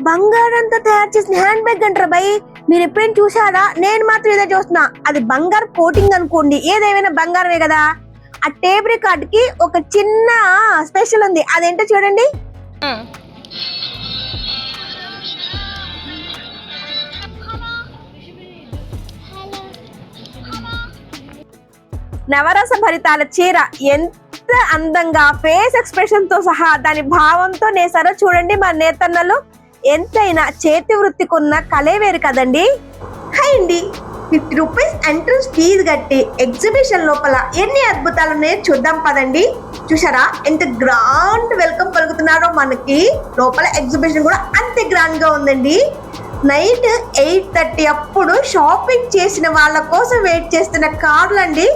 బంగారంతో తయారు చేసిన హ్యాండ్ బ్యాగ్ అంటారా బై? మీరు ఎప్పుడైనా చూసారా నేను మాత్రం ఏదో చూస్తున్నా. అది బంగారు కోటింగ్ అనుకోండి. ఏదేమైనా బంగారమే కదా? ఆ టేప్ రికార్డ్కి ఒక చిన్న స్పెషల్ ఉంది. అదేంటో చూడండి. నవరస భరితాల చీర. ఎంత అందంగా ఫేస్ ఎక్స్ప్రెషన్తో సహా దాని భావంతో నేసారో చూడండి మా నేతన్నలు. ఎంతైనా చేతి వృత్తికున్న కలే వేరు కదండి? హాయ్ అండి. ఫిఫ్టీ రూపీస్ ఎంట్రన్స్ ఫీజు కట్టి ఎగ్జిబిషన్ లోపల ఎన్ని అద్భుతాలు ఉన్నాయో చూద్దాం పదండి. చూసారా ఎంత గ్రాండ్ వెల్కమ్ పలుకుతున్నారో మనకి. లోపల ఎగ్జిబిషన్ కూడా అంతే గ్రాండ్గా ఉందండి. నైట్ ఎయిట్ థర్టీ అప్పుడు షాపింగ్ చేసిన వాళ్ళ కోసం వెయిట్ చేస్తున్న కార్లు అండి.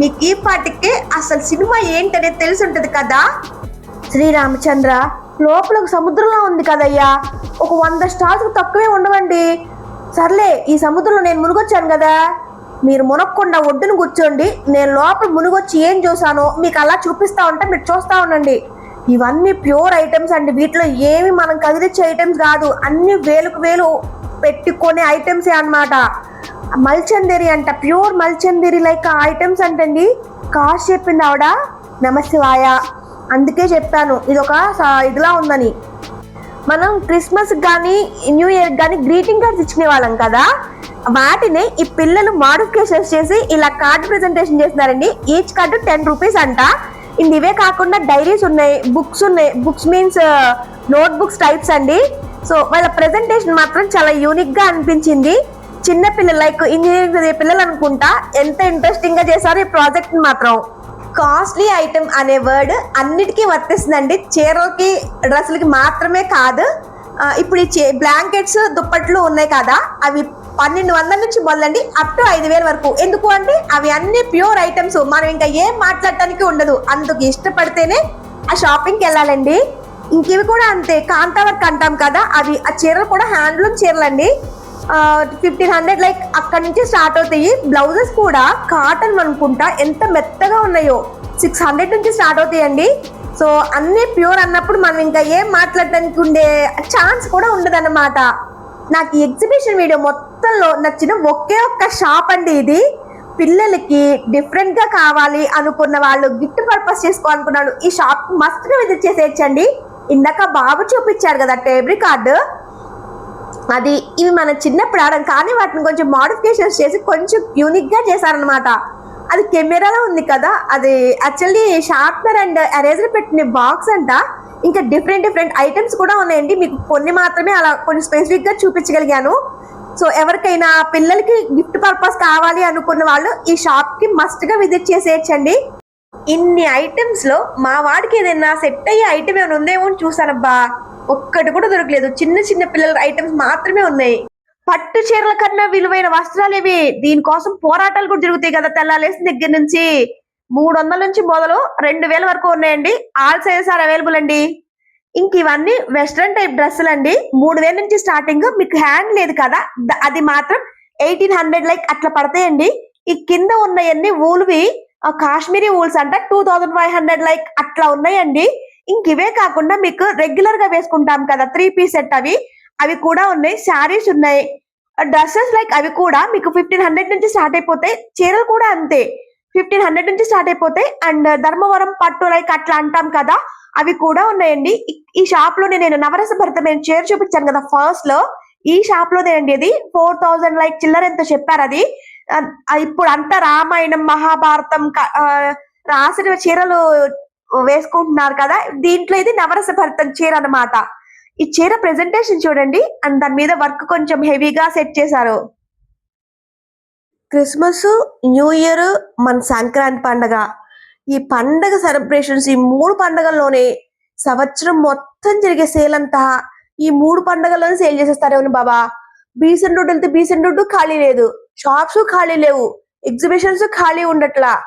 మీకు ఈ పాటికే అసలు సినిమా ఏంటనేది తెలిసి ఉంటది కదా శ్రీరామచంద్ర లోపల సముద్రంలో ఉంది కదయ్యా. ఒక వంద స్టార్స్ తక్కువే ఉండవండి. సర్లే ఈ సముద్రంలో నేను మునిగొచ్చాను కదా. మీరు మునక్కుండా ఒడ్డున కూర్చోండి. నేను లోపల మునిగొచ్చి ఏం చూసానో మీకు అలా చూపిస్తా ఉంటే మీరు చూస్తా ఉండండి. ఇవన్నీ ప్యూర్ ఐటమ్స్ అండి. వీటిలో ఏమి మనం కదిలిచ్చే ఐటమ్స్ కాదు. అన్ని వేలుకు వేలు పెట్టుకునే ఐటమ్సే అన్నమాట. మల్చందేరి అంట. ప్యూర్ మల్చందేరి లైక్ ఐటమ్స్ అంటండి. కాస్ట్ చెప్పింది ఆవిడ. నమశివాయ. అందుకే చెప్పాను. ఇది ఒక ఇదిలా ఉందని. మనం క్రిస్మస్ కానీ న్యూ ఇయర్ కానీ గ్రీటింగ్ కార్డ్స్ ఇచ్చుకునే వాళ్ళం కదా? వాటిని ఈ పిల్లలు మాడిఫికేషన్స్ చేసి ఇలా కార్డు ప్రెజెంటేషన్ చేస్తున్నారండి. ఈచ్ కార్డు టెన్ రూపీస్ అంట. ఇంక ఇవే కాకుండా డైరీస్ ఉన్నాయి బుక్స్ ఉన్నాయి. Books means note books types అండి. సో వాళ్ళ ప్రెజెంటేషన్ మాత్రం చాలా యూనిక్గా అనిపించింది. చిన్న పిల్లలు లైక్ ఇంజనీరింగ్ చదివే పిల్లలు అనుకుంటా ఎంత ఇంట్రెస్టింగ్గా చేశారు ఈ ప్రాజెక్ట్ని మాత్రం. కాస్ట్లీ ఐటమ్ అనే వర్డ్ అన్నిటికీ వర్తిస్తుందండి. చీరలకి డ్రెస్సులకి మాత్రమే కాదు. ఇప్పుడు ఈ బ్లాంకెట్స్ దుప్పట్లు ఉన్నాయి కదా అవి పన్నెండు వందల నుంచి మొదలండి అప్ టు ఐదు వేల వరకు. ఎందుకు అంటే అవి అన్ని ప్యూర్ ఐటమ్స్ మనం ఇంకా ఏం మాట్లాడటానికి ఉండదు. అందుకు ఇష్టపడితేనే ఆ షాపింగ్కి వెళ్ళాలండి. ఇంకివి కూడా అంతే. కాంతా వర్క్ అంటాం కదా అవి ఆ చీరలు కూడా హ్యాండ్లూమ్ చీరలండి. ఫిఫ్టీన్ హండ్రెడ్ లైక్ అక్కడ నుంచి స్టార్ట్ అవుతాయి. బ్లౌజెస్ కూడా కాటన్ అనుకుంటా ఎంత మెత్తగా ఉన్నాయో. సిక్స్ హండ్రెడ్ నుంచి స్టార్ట్ అవుతాయండి. సో అన్ని ప్యూర్ అన్నప్పుడు మనం ఇంకా ఏం మాట్లాడడానికి ఉండే ఛాన్స్ కూడా ఉండదన్నమాట. నాకు ఎగ్జిబిషన్ వీడియో మొత్తంలో నచ్చిన ఒకే ఒక్క షాప్ అండి ఇది. పిల్లలకి డిఫరెంట్గా కావాలి అనుకున్న వాళ్ళు గిఫ్ట్ పర్పస్ చేసుకోవాలనుకున్నాడు ఈ షాప్ మస్ట్ విజిట్ చేసేయచ్చండి. ఇందాక బాబు చూపించారు కదా టేబ్రి కార్డు అది ఇవి మన చిన్నప్పుడు ఆడడం కానీ వాటిని కొంచెం మాడిఫికేషన్స్ చేసి కొంచెం యూనిక్గా చేశారనమాట అది కెమెరాలో ఉంది కదా అది యాక్చువల్లీ షార్ప్నర్ అండ్ ఎరేజర్ పెట్టిన బాక్స్ అంట. ఇంకా డిఫరెంట్ డిఫరెంట్ ఐటమ్స్ కూడా ఉన్నాయండి. మీకు కొన్ని మాత్రమే అలా కొన్ని స్పెసిఫిక్గా చూపించగలిగాను. సో ఎవరికైనా పిల్లలకి గిఫ్ట్ పర్పస్ కావాలి అనుకున్న వాళ్ళు ఈ షాప్కి మస్ట్గా విజిట్ చేసేయచ్చండి. ఇన్ని ఐటమ్స్లో మా వాడికి ఏదైనా సెట్ అయ్యే ఐటమ్ ఏమైనా ఉందేమో అని చూసానబ్బా ఒక్కటి కూడా దొరకలేదు. చిన్న చిన్న పిల్లల ఐటమ్స్ మాత్రమే ఉన్నాయి. పట్టు చీరల కన్నా విలువైన వస్త్రాలు ఇవి దీనికోసం పోరాటాలు కూడా జరుగుతాయి కదా తెల్లాలేసిన దగ్గర నుంచి. మూడు వందల నుంచి మొదలు రెండు వేల వరకు ఉన్నాయండి. ఆల్ సైజెస్ ఆర్ అవైలబుల్ అండి. ఇంక ఇవన్నీ వెస్ట్రన్ టైప్ డ్రెస్సులు అండి. మూడు వేల నుంచి స్టార్టింగ్ మీకు హ్యాండ్ లేదు కదా. అది మాత్రం ఎయిటీన్ హండ్రెడ్ లైక్ అట్లా పడతాయండి. ఈ కింద ఉన్నాయన్ని ఊలువి కాశ్మీరీ ఊల్స్ అంట two thousand five hundred like అట్లా ఉన్నాయండి. ఇంక ఇవే కాకుండా మీకు రెగ్యులర్గా వేసుకుంటాం కదా త్రీ పీస్ సెట్ అవి. అవి కూడా ఉన్నాయి శారీస్ ఉన్నాయి. డ్రెస్సెస్ లైక్ అవి కూడా మీకు ఫిఫ్టీన్ హండ్రెడ్ నుంచి స్టార్ట్ అయిపోతాయి. చీరలు కూడా అంతే. ఫిఫ్టీన్ హండ్రెడ్ నుంచి స్టార్ట్ అయిపోతాయి. అండ్ ధర్మవరం పట్టు లైక్ అట్లా అంటాం కదా అవి కూడా ఉన్నాయండి. ఈ- షాప్లో నేను నవరస భరితమైన చీర చూపించాను కదా ఫస్ట్లో. ఈ షాప్ లోనేనండి ఇది. ఫోర్ థౌజండ్ లైక్ చిల్లర ఎంత చెప్పారు అది. ఇప్పుడు అంతా రామాయణం మహాభారతం రాసిన చీరలు వేసుకుంటున్నారు కదా దీంట్లో ఇది నవరస భరితం చీర అన్నమాట. ఈ చీర ప్రెజెంటేషన్ చూడండి అండ్ దాని మీద వర్క్ కొంచెం హెవీగా సెట్ చేశారు. క్రిస్మస్ న్యూ ఇయర్ మన సంక్రాంతి పండగ. ఈ పండగ సెలబ్రేషన్స్ ఈ మూడు పండగల్లోనే సంవత్సరం మొత్తం జరిగే సేల్ అంతా ఈ మూడు పండగల్లోనే సేల్ చేసేస్తారేమో బాబా. బీసెంట్ రోడ్డు వెళ్తే బీసెంట్ రోడ్డు ఖాళీ లేదు. షాప్స్ ఖాళీ లేవు. ఎగ్జిబిషన్స్ ఖాళీ ఉండట్లా.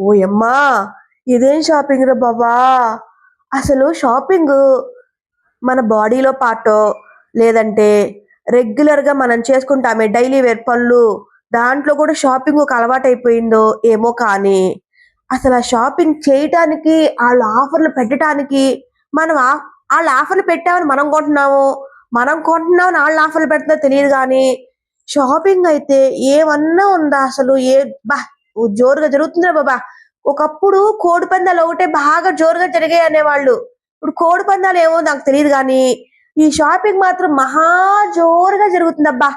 ఓయమ్మా ఇదేం షాపింగ్ రా బాబా? అసలు షాపింగ్ మన బాడీలో పాటో లేదంటే రెగ్యులర్గా మనం చేసుకుంటామే డైలీ వేర్ పనులు దాంట్లో కూడా షాపింగ్ ఒక అలవాటు అయిపోయిందో ఏమో కానీ. అసలు ఆ షాపింగ్ చేయటానికి వాళ్ళ ఆఫర్లు పెట్టడానికి మనం ఆ- వాళ్ళ ఆఫర్లు పెట్టామని మనం కొంటున్నాము? మనం కొంటున్నామని వాళ్ళు ఆఫర్లు పెడుతుందో తెలియదు కానీ షాపింగ్ అయితే ఏమన్నా ఉందా అసలు? ఏ బా జోరుగా జరుగుతుందిరా బాబా. ఒకప్పుడు కోడి పందాలు ఒకటే బాగా జోరుగా జరిగాయి అనేవాళ్ళు. ఇప్పుడు కోడి పందాలు ఏమో నాకు తెలియదు కానీ ఈ షాపింగ్ మాత్రం మహా జోరుగా జరుగుతుందబ్బా.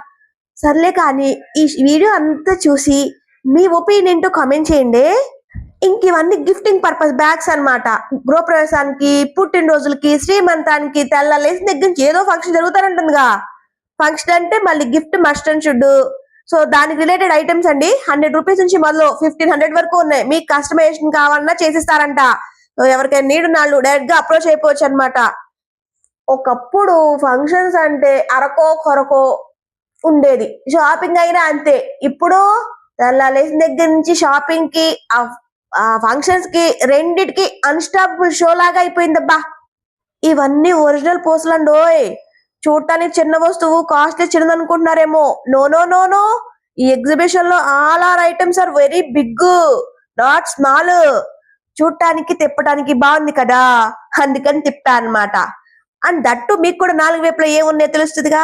సర్లే కానీ ఈ వీడియో అంతా చూసి మీ ఒపీనియన్ ఏంటో కామెంట్ చేయండి. ఇంక ఇవన్నీ గిఫ్టింగ్ పర్పస్ బ్యాగ్స్ అన్నమాట. గృహప్రవేశానికి పుట్టినరోజులకి శ్రీమంతానికి తెల్ల లేసి దగ్గర నుంచి ఏదో ఫంక్షన్ జరుగుతారంటుందిగా ఫంక్షన్ అంటే మళ్ళీ gift must and should. So దానికి రిలేటెడ్ ఐటమ్స్ అండి. హండ్రెడ్ రూపీస్ నుంచి మొదలు ఫిఫ్టీన్ హండ్రెడ్ వరకు ఉన్నాయి. మీకు కస్టమైజేషన్ కావాలన్నా చేసిస్తారంట. సో ఎవరికైనా నీడు నాళ్ళు డైరెక్ట్గా అప్రోచ్ అయిపోవచ్చు అనమాట ఒకప్పుడు ఫంక్షన్స్ అంటే అరకో కొరకో ఉండేది. షాపింగ్ అయినా అంతే. ఇప్పుడు లేసిన దగ్గర నుంచి షాపింగ్కి ఆ ఫంక్షన్స్కి రెండిటికి అన్స్టాపబుల్ షో లాగా అయిపోయిందబ్బా. ఇవన్నీ ఒరిజినల్ పోస్టులండి ఓయ్ చూడటానికి చిన్న వస్తువు కాస్ట్లీ చిన్నది అనుకుంటున్నారేమో నో నో నో నో ఈ ఎగ్జిబిషన్లో all are items are very big not small చూడటానికి తిప్పటానికి బాగుంది కదా? అందుకని తిప్పా అన్నమాట అండ్ దట్టు మీకు కూడా నాలుగు వైపులో ఏమున్నాయో తెలుస్తుందిగా?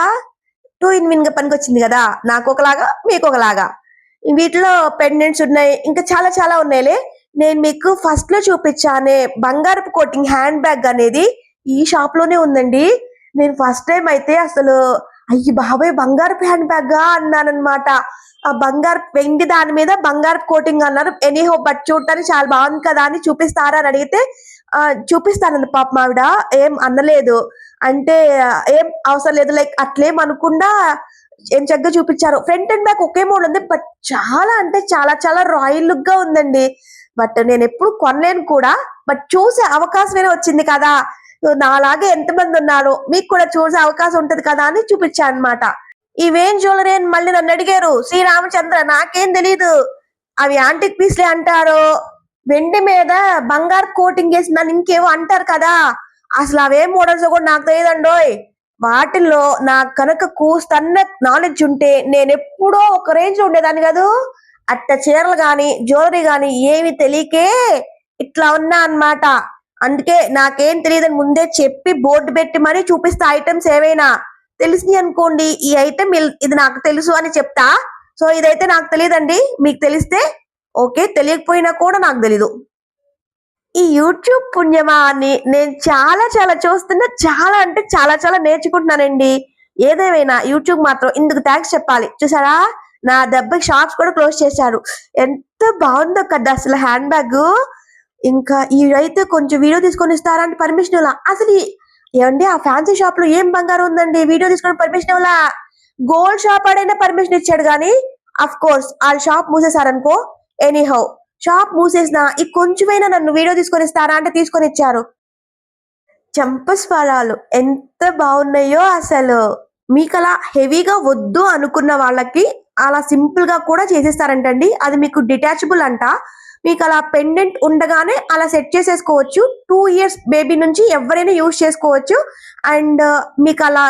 టూ ఇన్ విన్గా పనికొచ్చింది కదా? నాకు ఒకలాగా మీకు ఒకలాగా. వీటిలో పెండెంట్స్ ఉన్నాయి ఇంకా చాలా చాలా ఉన్నాయిలే. నేను మీకు ఫస్ట్లో చూపించానే బంగారపు కోటింగ్ హ్యాండ్ బ్యాగ్ అనేది ఈ షాప్లోనే ఉందండి. నేను ఫస్ట్ టైం అయితే అసలు అయ్యి బాబాయ్ బంగారపు హ్యాండ్ బ్యాగ్గా అన్నానమాట ఆ బంగారు వెండి దాని మీద బంగారు కోటింగ్ అన్నారు. ఎనీహో బట్ చూడటానికి చాలా బాగుంది కదా అని చూపిస్తారా అని అడిగితే చూపిస్తానండి పాప మావిడ ఏం అనలేదు. అంటే ఏం అవసరం లేదు. లైక్ అట్లేం అనుకుండా ఏం చక్కగా చూపించారు. ఫ్రంట్ అండ్ బ్యాక్ ఒకే మోడల్ ఉంది. బట్ చాలా అంటే చాలా చాలా రాయల్ లుక్గా ఉందండి. బట్ నేను ఎప్పుడు కొనలేను కూడా. బట్ చూసే అవకాశమే వచ్చింది కదా. నాలాగే ఎంతమంది ఉన్నారో మీకు కూడా చూసే అవకాశం ఉంటది కదా అని చూపించాను అనమాట ఇవేం జ్యువెలరీ అని మళ్ళీ నన్ను అడిగారు శ్రీరామచంద్ర నాకేం తెలీదు. అవి యాంటిక్ పీస్లే అంటారు? వెండి మీద బంగారు కోటింగ్ వేసి నన్ను ఇంకేవో అంటారు కదా. అసలు అవేం మోడల్స్ కూడా నాకు తెలియదండోయ్. వాటిల్లో నాకు కనుక కూస్తన్న నాలెడ్జ్ ఉంటే నేను ఎప్పుడో ఒక రేంజ్ ఉండేదాన్ని కాదు. అట్ట చీరలు గాని జ్యువెలరీ గాని ఏమి తెలియకే ఇట్లా ఉన్నా అన్నమాట. అందుకే నాకేం తెలియదని ముందే చెప్పి బోర్డు పెట్టి మరీ చూపిస్తా ఐటమ్స్ ఏవైనా తెలిసి అనుకోండి ఈ ఐటమ్ ఇది నాకు తెలుసు అని చెప్తా. సో ఇదైతే నాకు తెలియదండి. మీకు తెలిస్తే ఓకే తెలియకపోయినా కూడా నాకు తెలీదు. ఈ యూట్యూబ్ పుణ్యమా అని నేను చాలా చాలా చూస్తున్నా చాలా అంటే చాలా చాలా నేర్చుకుంటున్నానండి. ఏదేమైనా యూట్యూబ్ మాత్రం ఇందుకు థ్యాంక్స్ చెప్పాలి. చూసారా? నా దెబ్బకి షాప్స్ కూడా క్లోజ్ చేశారు. ఎంత బాగుందో కదా అసలు హ్యాండ్ బ్యాగ్ ఇంకా ఈడైతే కొంచెం వీడియో తీసుకొని ఇస్తారా అంటే పర్మిషన్ ఇవ్వాల అసలు ఏమండి ఆ ఫ్యాన్సీ షాప్లో ఏం బంగారం ఉందండి? వీడియో తీసుకొని పర్మిషన్ ఇవ్వాలా గోల్డ్ షాప్ ఆడైనా పర్మిషన్ ఇచ్చాడు కానీ అఫ్ కోర్స్ వాళ్ళ షాప్ మూసేశారనుకో ఎనీహౌ షాప్ మూసేసిన ఈ కొంచెమైనా నన్ను వీడియో తీసుకొని ఇస్తారా అంటే తీసుకొని ఇచ్చారు. చంపస్వరాలు ఎంత బాగున్నాయో అసలు. మీకు అలా హెవీగా వద్దు అనుకున్న వాళ్ళకి అలా సింపుల్గా కూడా చేసేస్తారంటండి. అది మీకు డిటాచబుల్ అంట. మీకు అలా పెండెంట్ ఉండగానే అలా సెట్ చేసేసుకోవచ్చు. టూ ఇయర్స్ బేబీ నుంచి ఎవరైనా యూజ్ చేసుకోవచ్చు. అండ్ మీకు అలా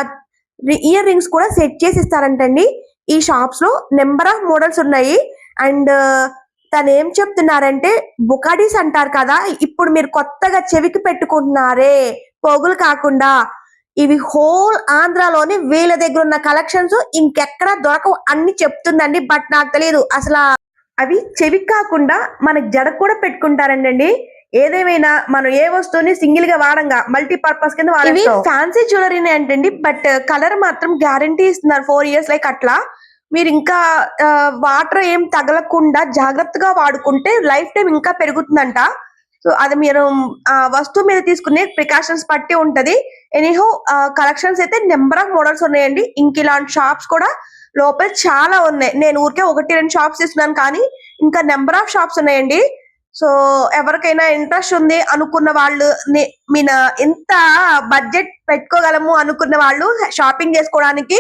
ఇయర్ రింగ్స్ కూడా సెట్ చేసి ఇస్తారంటండి ఈ షాప్స్లో నెంబర్ ఆఫ్ మోడల్స్ ఉన్నాయి. అండ్ తను ఏం చెప్తున్నారంటే బుకాడీస్ అంటారు కదా ఇప్పుడు మీరు కొత్తగా చెవికి పెట్టుకుంటున్నారే పోగులు కాకుండా. ఇవి హోల్ ఆంధ్రాలోని వీళ్ళ దగ్గర ఉన్న కలెక్షన్స్ ఇంకెక్కడ దొరకవు అన్ని చెప్తుందండి బట్ నాకు తెలియదు అసలు అవి చెవికి కాకుండా మనకి జడ కూడా పెట్టుకుంటారండి ఏదేమైనా మనం ఏ వస్తువుని సింగిల్గా వాడంగా మల్టీ పర్పస్ కింద ఇవి ఫ్యాన్సీ జ్యువెలరీనే అంటండి. బట్ కలర్ మాత్రం గ్యారంటీ ఇస్తున్నారు. ఫోర్ ఇయర్స్ లైక్ అట్లా. మీరు ఇంకా వాటర్ ఏం తగలకుండా జాగ్రత్తగా వాడుకుంటే లైఫ్ టైం ఇంకా పెరుగుతుందంట. సో అది మీరు ఆ వస్తువు మీద తీసుకునే ప్రికాషన్స్ బట్టి ఉంటది. ఎనీహో కలెక్షన్స్ అయితే నెంబర్ ఆఫ్ మోడల్స్ ఉన్నాయండి. ఇంక ఇలాంటి షాప్స్ కూడా లోపల చాలా ఉన్నాయి. నేను ఊరికే ఒకటి రెండు షాప్స్ ఇస్తున్నాను కానీ ఇంకా నెంబర్ ఆఫ్ షాప్స్ ఉన్నాయండి. సో ఎవరికైనా ఇంట్రెస్ట్ ఉంది అనుకున్న వాళ్ళు మీన ఎంత బడ్జెట్ పెట్టుకోగలము అనుకున్న వాళ్ళు షాపింగ్ చేసుకోవడానికి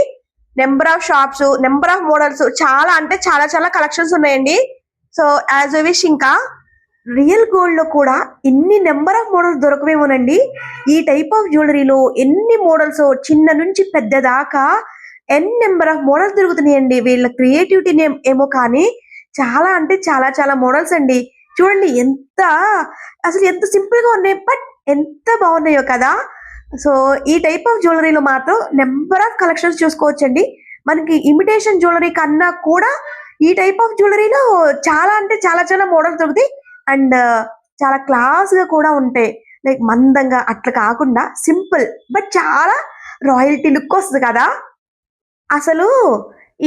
number of shops number of models చాలా అంటే చాలా చాలా కలెక్షన్స్ ఉన్నాయండి. సో యాజ్ విష్ ఇంకా రియల్ గోల్డ్లో కూడా ఎన్ని నెంబర్ ఆఫ్ మోడల్స్ దొరకవేమోనండి. ఈ టైప్ ఆఫ్ జ్యువెలరీలో ఎన్ని మోడల్స్ చిన్న నుంచి పెద్ద దాకా ఎన్ నెంబర్ ఆఫ్ మోడల్స్ దొరుకుతున్నాయండి వీళ్ళ క్రియేటివిటీ ఏమో కానీ చాలా అంటే చాలా చాలా మోడల్స్ అండి. చూడండి ఎంత అసలు ఎంత సింపుల్గా ఉన్నాయి బట్ ఎంత బాగున్నాయో కదా. సో ఈ టైప్ ఆఫ్ జ్యువెలరీలో మాత్రం నెంబర్ ఆఫ్ కలెక్షన్స్ చూసుకోవచ్చండి. మనకి ఇమిటేషన్ జ్యువెలరీ కన్నా కూడా ఈ టైప్ ఆఫ్ జ్యువెలరీలో చాలా అంటే చాలా చాలా మోడల్స్ దొరుకుతాయి. అండ్ చాలా క్లాస్గా కూడా ఉంటాయి. లైక్ మందంగా అట్లా కాకుండా సింపుల్ బట్ చాలా రాయల్టీ లుక్ వస్తుంది కదా. అసలు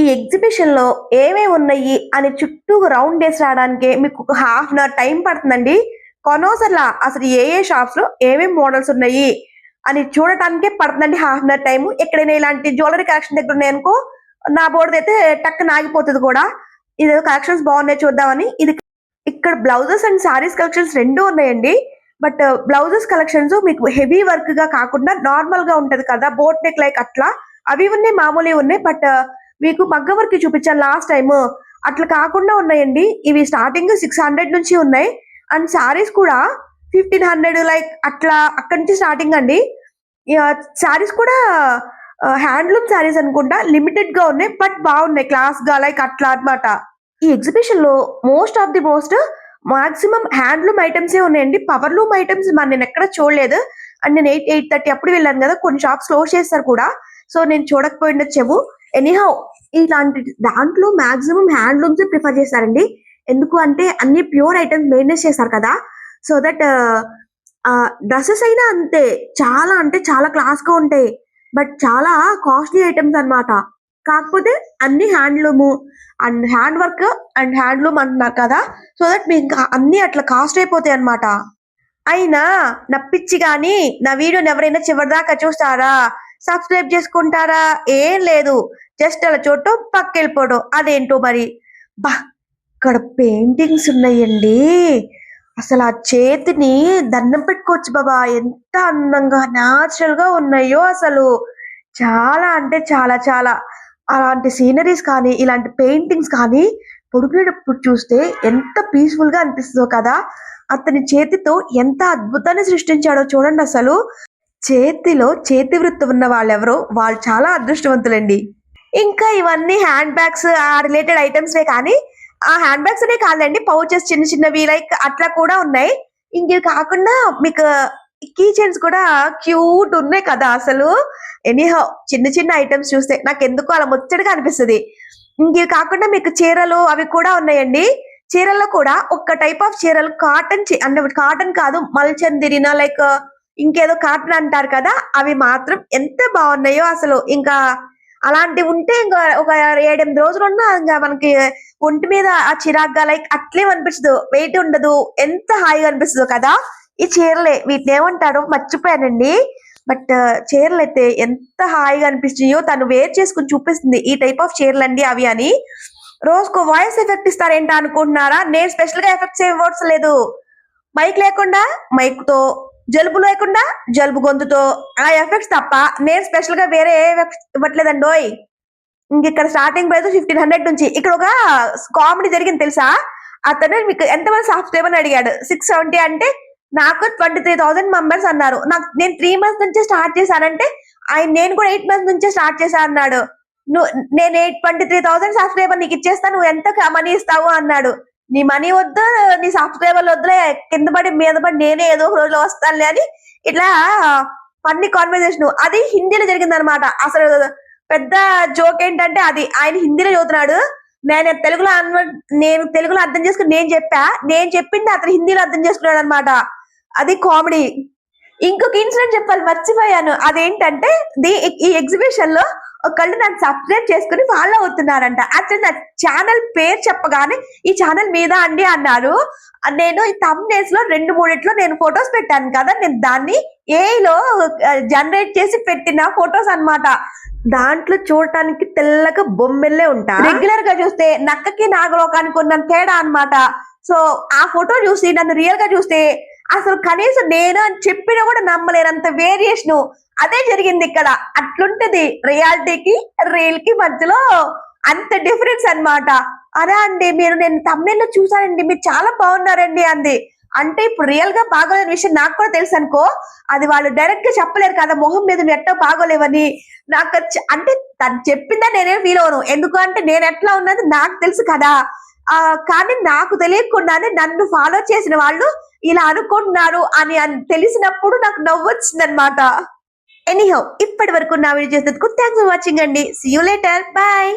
ఈ ఎగ్జిబిషన్లో ఏమేమి ఉన్నాయి అని చుట్టూ రౌండ్ వేసి రావడానికి మీకు ఒక హాఫ్ అన్ అవర్ టైం పడుతుందండి. కొనోసర్లా అసలు ఏ ఏ షాప్స్లో ఏమేమి మోడల్స్ ఉన్నాయి అని చూడటానికే పడుతుందండి హాఫ్ అన్ అవర్ టైం. ఎక్కడైనా ఇలాంటి జ్యువెలరీ కలెక్షన్ దగ్గర ఉన్నాయనుకో నా బోర్డు అయితే టక్కన ఆగిపోతుంది కూడా. ఇది కలెక్షన్స్ బాగున్నాయి చూద్దామని. ఇది ఇక్కడ బ్లౌజెస్ అండ్ సారీస్ కలెక్షన్స్ రెండు ఉన్నాయండి. బట్ బ్లౌజెస్ కలెక్షన్స్ మీకు హెవీ వర్క్గా కాకుండా నార్మల్గా ఉంటది కదా బోట్ నెక్ లైక్ అట్లా. అవి ఉన్నాయి మామూలే ఉన్నాయి బట్ uh, మీకు మగ్గ వర్క్ చూపించాను లాస్ట్ టైం అట్లా కాకుండా ఉన్నాయండి. ఇవి స్టార్టింగ్ సిక్స్ హండ్రెడ్ నుంచి ఉన్నాయి. అండ్ సారీస్ కూడా ఫిఫ్టీన్ హండ్రెడ్ లైక్ అట్లా అక్కడి నుంచి స్టార్టింగ్ అండి. సారీస్ కూడా uh, హ్యాండ్లూమ్ సారీస్ అనుకుంటా లిమిటెడ్గా ఉన్నాయి బట్ బాగున్నాయి క్లాస్గా లైక్ అట్లా అనమాట ఈ ఎగ్జిబిషన్లో most of the most maximum handloom items ఉన్నాయండి. పవర్లూమ్ ఐటమ్స్ మరి నేను ఎక్కడ చూడలేదు. అండ్ నేను ఎయిట్ ఎయిట్ థర్టీ అప్పుడు వెళ్ళాను కదా కొన్ని షాప్స్ క్లోజ్ చేస్తారు కూడా. సో నేను చూడకపోయిండొచ్చేమో ఎనీహౌ ఇలాంటి దాంట్లో మాక్సిమం హ్యాండ్లూమ్స్ ప్రిఫర్ చేస్తారండి. ఎందుకు అంటే అన్ని ప్యూర్ ఐటమ్స్ మెయింటైన్ చేస్తారు కదా. సో దట్ డ్రెస్సెస్ అయినా అంతే. చాలా అంటే చాలా క్లాస్గా ఉంటాయి. బట్ చాలా కాస్ట్లీ ఐటమ్స్ అన్నమాట. కాకపోతే అన్ని handloom and hand work and handloom అంటున్నారు కదా. సో దట్ మీకు అన్ని అట్లా కాస్ట్ అయిపోతాయి అన్నమాట. అయినా నప్పిచ్చి కానీ నా వీడియోని ఎవరైనా చివరిదాకా చూస్తారా? సబ్స్క్రైబ్ చేసుకుంటారా? ఏం లేదు. జస్ట్ అలా చూడటం పక్క వెళ్ళిపోవడం అదేంటో మరి? బా ఇక్కడ పెయింటింగ్స్ ఉన్నాయండి. అసలు ఆ చేతిని దండం పెట్టుకోవచ్చు బాబా. ఎంత అందంగా న్యాచురల్గా ఉన్నాయో అసలు. చాలా అంటే చాలా చాలా. అలాంటి సీనరీస్ కానీ ఇలాంటి పెయింటింగ్స్ కానీ పొడిగినప్పుడు చూస్తే ఎంత పీస్ఫుల్గా అనిపిస్తుందో కదా. అతని చేతితో ఎంత అద్భుతాన్ని సృష్టించాడో చూడండి అసలు. చేతిలో చేతి వృత్తి ఉన్న వాళ్ళెవరో వాళ్ళు చాలా అదృష్టవంతులండి. ఇంకా ఇవన్నీ హ్యాండ్ బ్యాగ్స్ ఆ రిలేటెడ్ ఐటమ్స్ కానీ ఆ హ్యాండ్ బ్యాగ్స్ అనే కాదండి పౌచెస్ చిన్న చిన్నవి లైక్ అట్లా కూడా ఉన్నాయి. ఇంక కాకుండా మీకు కీ చైన్స్ కూడా క్యూట్ ఉన్నాయి కదా అసలు. ఎనీహౌ చిన్న చిన్న ఐటమ్స్ చూస్తే నాకు ఎందుకు అలా ముచ్చటగా అనిపిస్తుంది. ఇంక కాకుండా మీకు చీరలు అవి కూడా ఉన్నాయండి. చీరల్లో కూడా ఒక టైప్ ఆఫ్ చీరలు కాటన్ అంటే కాటన్ కాదు మల్చందిరిన లైక్ ఇంకేదో కాటన్ అంటారు కదా అవి మాత్రం ఎంత బాగున్నాయో అసలు. ఇంకా అలాంటివి ఉంటే ఇంకా ఒక ఏడెనిమిది రోజులు ఉన్నా ఇంకా మనకి ఒంటి మీద ఆ చిరాగ్గా లైక్ అట్లే అనిపించదు. వెయిట్ ఉండదు. ఎంత హాయిగా అనిపిస్తుందో కదా. ఈ చీరలే వీటిని ఏమంటారో? మర్చిపోయానండి. బట్ చీరలు అయితే ఎంత హాయిగా అనిపిస్తున్నాయో తను వేర్ చేసుకుని చూపిస్తుంది. ఈ టైప్ ఆఫ్ చీరలు అండి అవి అని. రోజుకు వాయిస్ ఎఫెక్ట్ ఇస్తారేంటా అనుకుంటున్నారా? నేను స్పెషల్గా ఎఫెక్ట్స్ ఏమి లేదు మైక్ లేకుండా మైక్తో జలుబు లేకుండా జలుబు గొంతుతో. ఆ ఎఫెక్ట్స్ తప్ప నేను స్పెషల్గా వేరే ఏ ఎఫెక్ట్స్ ఇంక ఇక్కడ స్టార్టింగ్ ప్రైస్ ఫిఫ్టీన్ హండ్రెడ్ నుంచి. ఇక్కడ ఒక కామెడీ జరిగింది తెలుసా? అతను మీకు ఎంతమంది సబ్స్క్రైబర్ అని అడిగాడు. సిక్స్ సెవెంటీ అంటే నాకు ట్వంటీ త్రీ థౌసండ్ మెంబర్స్ అన్నారు. నాకు నేను త్రీ మంత్స్ నుంచే స్టార్ట్ చేశానంటే ఆయన నేను కూడా ఎయిట్ మంత్స్ నుంచే స్టార్ట్ చేశా అన్నాడు. నువ్వు నేను eight twenty three thousand subscriber నీకు ఇచ్చేస్తా నువ్వు ఎంత మనీ ఇస్తావు అన్నాడు. నీ మనీ వద్దు నీ సబ్స్క్రైబర్లు వద్దులే కింద పడి మీద పడి నేనే ఏదో ఒక రోజులో వస్తానులే అని ఇట్లా ఫన్నీ కాన్వర్జేషన్ అది హిందీలో జరిగింది అనమాట అసలు పెద్ద జోక్ ఏంటంటే అది. ఆయన హిందీలో చదువుతున్నాడు. నేను తెలుగులో అన్వ- నేను తెలుగులో అర్థం చేసుకుని నేను చెప్పా. నేను చెప్పింది అతను హిందీలో అర్థం చేసుకున్నాడు అనమాట అది కామెడీ ఇంకొక ఇన్సిడెంట్ చెప్పాలి మర్చిపోయాను. అదేంటంటే ది- ఈ ఎగ్జిబిషన్లో ఒకళ్ళు నన్ను సబ్స్క్రైబ్ చేసుకుని ఫాలో అవుతున్నారంట. అసలు నా ఛానల్ పేరు చెప్పగానే ఈ ఛానల్ మీద అండి అన్నారు. నేను ఈ డేస్లో రెండు మూడిట్లో నేను ఫొటోస్ పెట్టాను కదా నేను దాన్ని AI లో జనరేట్ చేసి పెట్టిన ఫొటోస్ అన్నమాట. దాంట్లో చూడటానికి తెల్లగా బొమ్మెల్లే ఉంటా. రెగ్యులర్గా చూస్తే నక్కకి నాగలోకానికి ఉన్న తేడా అన్నమాట. సో ఆ ఫోటో చూసి నన్ను రియల్గా చూస్తే అసలు కనీసం నేను అని చెప్పినా కూడా నమ్మలేనంత వేరియేషన్ అదే జరిగింది ఇక్కడ. అట్లుంటది. రియాలిటీకి రియల్కి మధ్యలో అంత డిఫరెన్స్ అన్నమాట. అదే అండి మీరు నేను తమిళలో చూసానండి మీరు చాలా బాగున్నారండి అంది. అంటే ఇప్పుడు రియల్గా బాగోలేని విషయం నాకు కూడా తెలుసు అనుకో అది వాళ్ళు డైరెక్ట్గా చెప్పలేరు కదా మొహం మీద నువ్వు ఎట్టో బాగోలేవని. నాకు అంటే తను చెప్పిందా నేనేం ఫీల్ అవను ఎందుకు అంటే నేను ఎట్లా ఉన్నది నాకు తెలుసు కదా. ఆ కానీ నాకు తెలియకుండానే నన్ను ఫాలో చేసిన వాళ్ళు ఇలా అనుకుంటున్నారు అని తెలిసినప్పుడు నాకు నవ్వు వచ్చింది ఎనీహౌ ఇప్పటి వరకు నా వీడియో చేసినందుకు థ్యాంక్స్ ఫర్ వాచింగ్ అండి. See you later bye